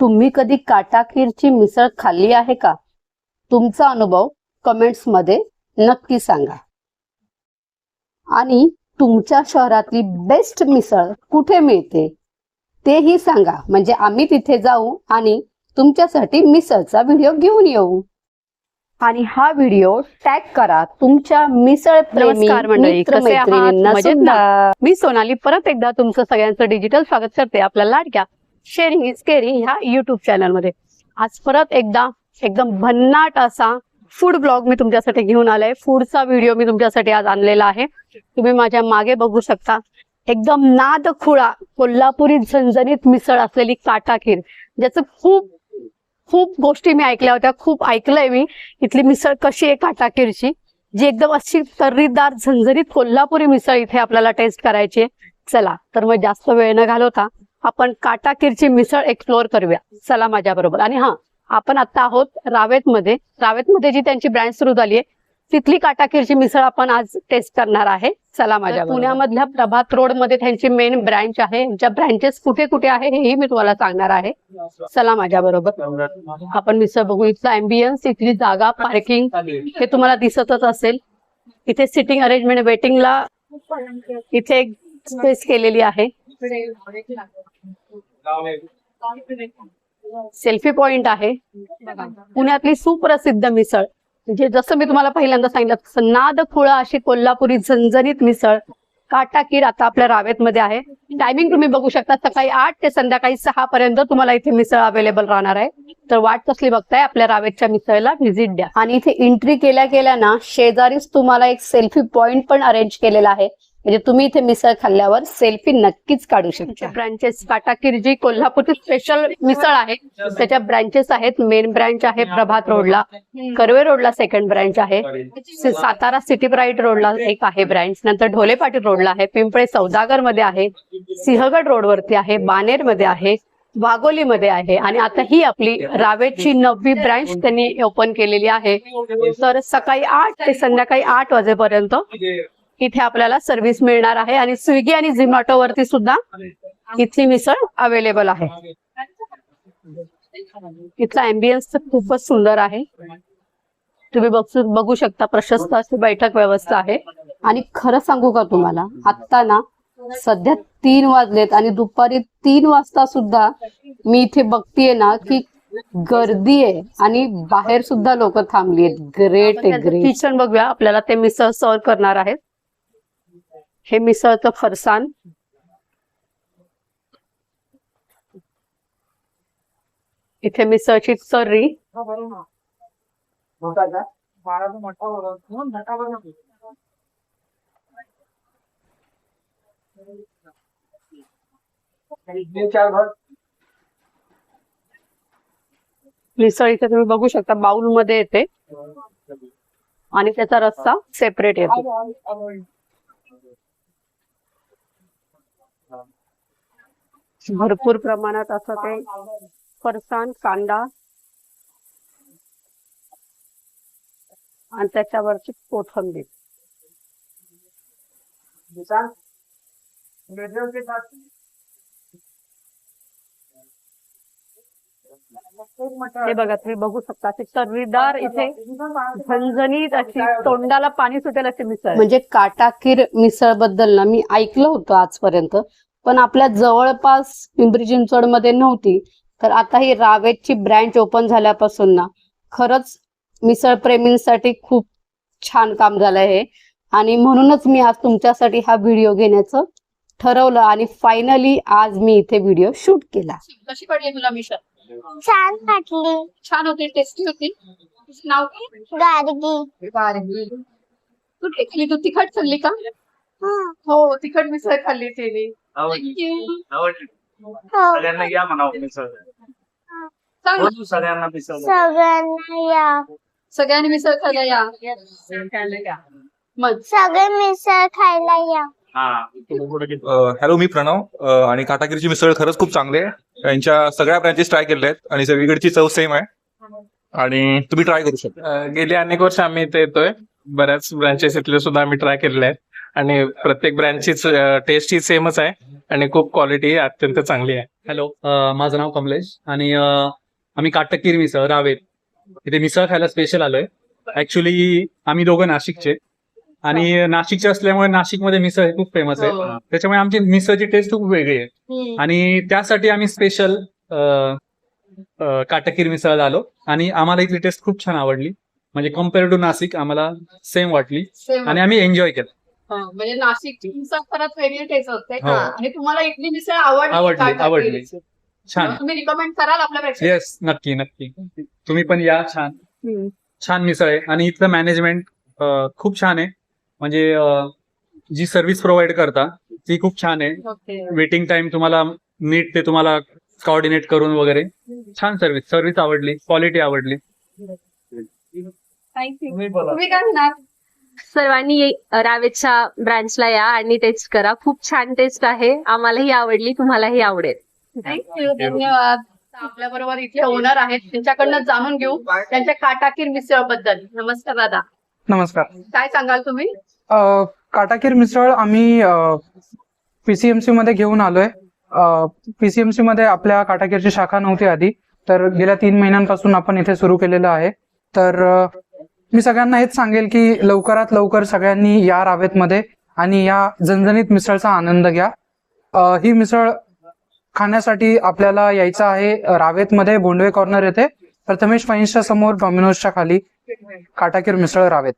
तुम्ही कधी काटाकीरची मिसळ खाल्ली आहे का? तुमचा अनुभव कमेंट्समध्ये नक्की सांगा. आणि तुमच्या शहरातली बेस्ट मिसळ कुठे मिळते? तेही सांगा. म्हणजे आम्ही तिथे जाऊ आणि तुमच्यासाठी मिसळचा व्हिडिओ घेऊन येऊ. आणि हा व्हिडिओ टॅग करा. तुमच्या मिसळ. मी सोनाली. परत एकदा तुमचं सगळ्यांचं डिजिटल स्वागत करते आपल्या लाडक्या शेअरिंग इज केरी ह्या युट्यूब चॅनलमध्ये आज परत एकदा एकदम भन्नाट असा फूड ब्लॉग मी तुमच्यासाठी घेऊन आलाय फूडचा व्हिडिओ मी तुमच्यासाठी आज आणलेला आहे. तुम्ही माझ्या मागे बघू शकता. एकदम नाद खुळा कोल्हापुरी झणझणीत मिसळ असलेली काटाखीर ज्याचं खूप खूप गोष्टी मी ऐकल्या होत्या खूप ऐकलंय मी. इथली मिसळ कशी आहे काटाखीरची जी एकदम अशी तर्रीदार झणझणीत कोल्हापुरी मिसळ इथे आपल्याला टेस्ट करायची आहे. चला तर मग जास्त वेळ न घालवता आपण मिसळ एक्सप्लोअर करूया. चला माझ्या बरोबर आणि हा आपण आता आहोत रावेत मध्ये रावेत मध्ये जी त्यांची ब्रँच सुरू झाली आहे तिथली काटाकीरची मिसळ आपण आज टेस्ट करणार आहे. चला माझ्या पुण्यामधल्या प्रभात रोडमध्ये त्यांची मेन ब्रँच आहे. ज्या ब्रँचेस कुठे कुठे आहे हेही मी तुम्हाला सांगणार आहे. चला माझ्या बरोबर आपण मिसळ बघू. इथला अँबियन्स इथली जागा पार्किंग हे तुम्हाला दिसतच असेल. इथे सिटिंग अरेंजमेंट वेटिंगला इथे एक स्पेस केलेली आहे. सेल्फी पॉइंट आहे. पुण्यातली सुप्रसिद्ध मिसळ. म्हणजे जसं मी तुम्हाला पहिल्यांदा सांगितलं नाद खुळा अशी कोल्हापुरी झणझणीत मिसळ काटाकीर आता आपल्या रावेत मध्ये आहे. टायमिंग तुम्ही बघू शकता सकाळी आठ ते संध्याकाळी सहा पर्यंत तुम्हाला इथे मिसळ अवेलेबल राहणार आहे. तर वाट कसली बघताय आपल्या रावेतच्या मिसळला व्हिजिट द्या. आणि इथे एंट्री केल्या केल्या ना शेजारीच तुम्हाला एक सेल्फी पॉइंट पण अरेंज केलेला आहे. म्हणजे तुम्ही इथे मिसळ खाल्ल्यावर सेल्फी नक्कीच काढू शकता. ब्रांचेस काटाकीर जी कोल्हापूरची स्पेशल मिसळ आहे त्याच्या ब्रांचेस आहेत. मेन ब्रांच आहे प्रभात रोडला. कर्वे रोडला सेकंड ब्रांच आहे. सातारा सिटी ब्राईट रोडला एक आहे ब्रांच नंतर ढोले पाटील रोडला आहे. पिंपळे सौदागरमध्ये आहे. सिंहगड रोडवरती आहे. बानेरमध्ये आहे. वाघोली मध्ये आहे. आणि आता ही आपली रावेची नववी ब्रांच त्यांनी ओपन केलेली आहे. तर सकाळी आठ ते संध्याकाळी आठ वाजेपर्यंत इथे आपल्याला सर्व्हिस मिळणार आहे. आणि स्विगी आणि झिमॅटो वरती सुद्धा इथली मिसळ अवेलेबल आहे. इथला अँबियन्स तर खूपच सुंदर आहे. तुम्ही बघू बघू शकता प्रशस्त अशी बैठक व्यवस्था आहे. आणि खरं सांगू का तुम्हाला आत्ता ना सध्या तीन वाजलेत आणि दुपारी तीन वाजता सुद्धा मी इथे बघतीये ना की गर्दी आहे आणि बाहेर सुद्धा लोक थांबली आहेत ग्रेट आहे ग्रेट किचन बघूया. आपल्याला ते मिसळ सर्व करणार आहेत. हे मिसळचं फरसाण इथे मिसळची चर्री. मिसळ इथे तुम्ही बघू शकता बाउलमध्ये येते आणि त्याचा रस्सा सेपरेट येतो. भरपूर प्रमाणात असं ते फरसाण कांदा. आणि त्याच्यावरची कोथंबीर. हे बघा तुम्ही बघू शकता अशी तर्रीदार इथे झणझणीत अशी तोंडाला पाणी सुटेल अशी मिसळ. म्हणजे काटाकीर मिसळबद्दल ना मी ऐकलं होतं आजपर्यंत पण आपल्या जवळपास पिंपरी चिंचवडमध्ये नव्हती. तर आता ही रावेतची ब्रँच ओपन झाल्यापासून ना खरंच मिसळ प्रेमींसाठी खूप छान काम झालं हे. आणि म्हणूनच मी आज तुमच्यासाठी हा व्हिडिओ घेण्याचं ठरवलं आणि फायनली आज मी इथे व्हिडिओ शूट केला. कशी पडली तुला मिसळ? छान वाटली. छान होती टेस्टी होती. नाव गाडगी कुठली खाल्ली तू तिखट खाल्ली का? हं. तिखट मिसळ खाल्ली तिने. आवडली. आवडली. हो. सगळ्यांना या म्हणावं मिसळ. बोलू सगळ्यांना मिसळ. सगळ्यांना या. सगळ्यांनी मिसळ खायला या. मग. सगळे मिसळ खायला या. हा. हॅलो मी प्रणव. अ, आणि काटागिरीची मिसळ खरंच खूप चांगली आहे. यांच्या सगळ्या ब्रँचेस ट्राय केल्या आहेत आणि सगळीकडची चव सेम आहे. आणि तुम्ही ट्राय करू शकता. अ, गेली अनेक वर्ष आम्ही इथे येतोय. बऱ्याच ब्रांचेस इथले सुद्धा आम्ही ट्राय केलेले आहेत. आणि प्रत्येक ब्रँडचीच टेस्ट ही सेमच आहे. आणि खूप क्वालिटी अत्यंत चांगली आहे. हॅलो माझं नाव कमलेश. आणि आम्ही काटकीर मिसळ रावेत इथे मिसळ खायला स्पेशल आलोय. ऍक्च्युली आम्ही दोघं नाशिकचे. आणि नाशिकचे असल्यामुळे नाशिकमध्ये मिसळ हे खूप फेमस आहे. त्याच्यामुळे आमची मिसळची टेस्ट खूप वेगळी आहे. आणि त्यासाठी आम्ही स्पेशल काटकीर मिसळ आलो. आणि आम्हाला इथली टेस्ट खूप छान आवडली. म्हणजे कंपेअर टू नाशिक आम्हाला सेम वाटली. आणि आम्ही एन्जॉय केलं. म्हणजे नाशिकची मिसळ खरंच वेगळी टेस्ट असते. हो. आणि तुम्हाला इथली मिसळ आवडली आवडली. आवडली. छान. तुम्ही रिकमेंड कराल आपल्या प्रेक्षकांना? येस नक्की नक्की. तुम्ही पण या. छान. हम्म. छान मिसळ आहे. आणि इथलं मॅनेजमेंट खूप छान आहे. म्हणजे अ, जी सर्व्हिस प्रोव्हाइड करता ती खूप छान आहे. ओके. वेटिंग टाइम तुम्हाला नीट ते तुम्हाला कॉर्डिनेट करून वगैरे. छान सर्व्हिस सर्व्हिस आवडली क्वालिटी आवडली. थँक्यू तुम्ही काय म्हणाल? सर्वांनी रावेच्या ब्रांचला या आणि टेस्ट करा. खूप छान टेस्ट आहे. आम्हालाही आवडली तुम्हालाही आवडेल. थँक्यू धन्यवाद. आपल्या बरोबर इथे ओनर आहेत. त्यांच्याकडनं जाणून घेऊ. त्यांच्या काटाकीर मिसळबद्दल नमस्कार दादा. नमस्कार. काय सांगाल तुम्ही? अ, काटाकीर मिसळ आम्ही पीसीएमसी मध्ये घेऊन आलोय. पीसीएमसी मध्ये आपल्या काटाकीरची शाखा नव्हती आधी. तर गेल्या तीन महिन्यांपासून आपण इथे सुरू केलेलं आहे. तर अ, मी सगळ्यांना हेच सांगेल की लवकरात लवकर सगळ्यांनी या रावेतमध्ये आणि या झणझणीत मिसळचा आनंद घ्या. ही मिसळ खाण्यासाठी आपल्याला यायचं आहे रावेत रावेतमध्ये बोंडवे कॉर्नर येथे. प्रथमेश फाईन्सच्या समोर डॉमिनोजच्या खाली काटाकीर मिसळ रावेत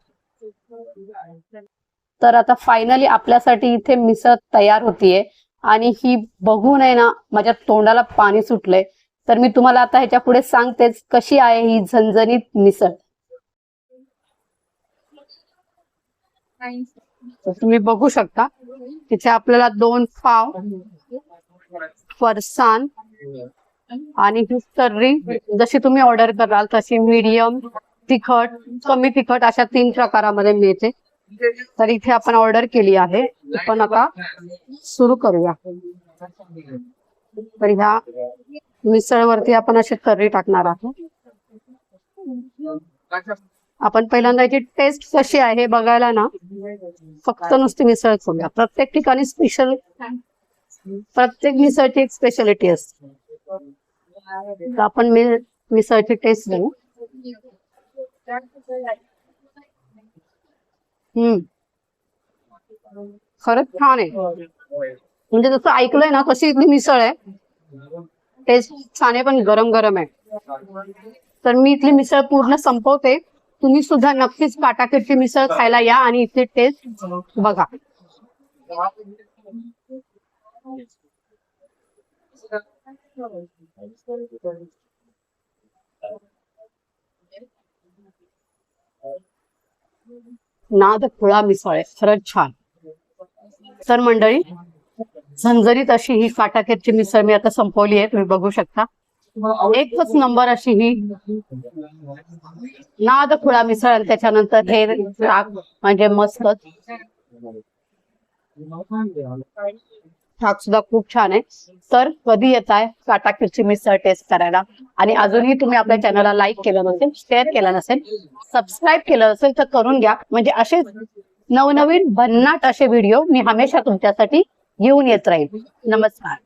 तर आता फायनली आपल्यासाठी इथे मिसळ तयार होतीये. आणि ही बघून आहे ना माझ्या तोंडाला पाणी सुटलंय. तर मी तुम्हाला आता ह्याच्या पुढे सांगतेच कशी आहे ही झणझणीत मिसळ. तुम्ही बघू शकता तिथे आपल्याला दोन पाव फरसान आणि ही तर्री. जशी तुम्ही ऑर्डर कराल तशी मीडियम तिखट कमी तिखट अशा तीन प्रकारामध्ये मिळते. तर इथे आपण ऑर्डर केली आहे. पण आता सुरू करूया. तर ह्या मिसळवरती आपण अशी तर्री टाकणार आहोत. आपण पहिल्यांदा याची टेस्ट कशी आहे हे बघायला ना फक्त नुसती मिसळ करूया. प्रत्येक ठिकाणी स्पेशल प्रत्येक मिसळची एक स्पेशालिटी असते. आपण मिसळची टेस्ट घेऊ. हम्म. खरंच छान आहे. म्हणजे जसं ऐकलंय ना तशी इथली मिसळ आहे. टेस्ट छान आहे पण गरम गरम आहे. तर मी इथली मिसळ पूर्ण संपवते. तुम्ही सुद्धा नक्कीच काटाकीरची मिसळ खायला या आणि इथली टेस्ट बघा. नाद खुळा मिसळ आहे खरंच छान. तर मंडळी झंझरीत अशी ही काटाकेरची मिसळ मी आता संपवली आहे तुम्ही बघू शकता. एकच नंबर अशी ही. नाद खुळा मिसळ त्याच्यानंतर हे ताक म्हणजे मस्तच ताक सुद्धा खूप छान आहे. तर कधी येत आहे काटाकीरची मिसळ टेस्ट करायला. आणि अजूनही तुम्ही आपल्या चॅनलला लाईक केलं नसेल शेअर केलं नसेल सबस्क्राईब केलं असेल तर करून घ्या. म्हणजे असे नवनवीन भन्नाट असे व्हिडिओ मी हमेशा तुमच्यासाठी घेऊन येत राहील. नमस्कार.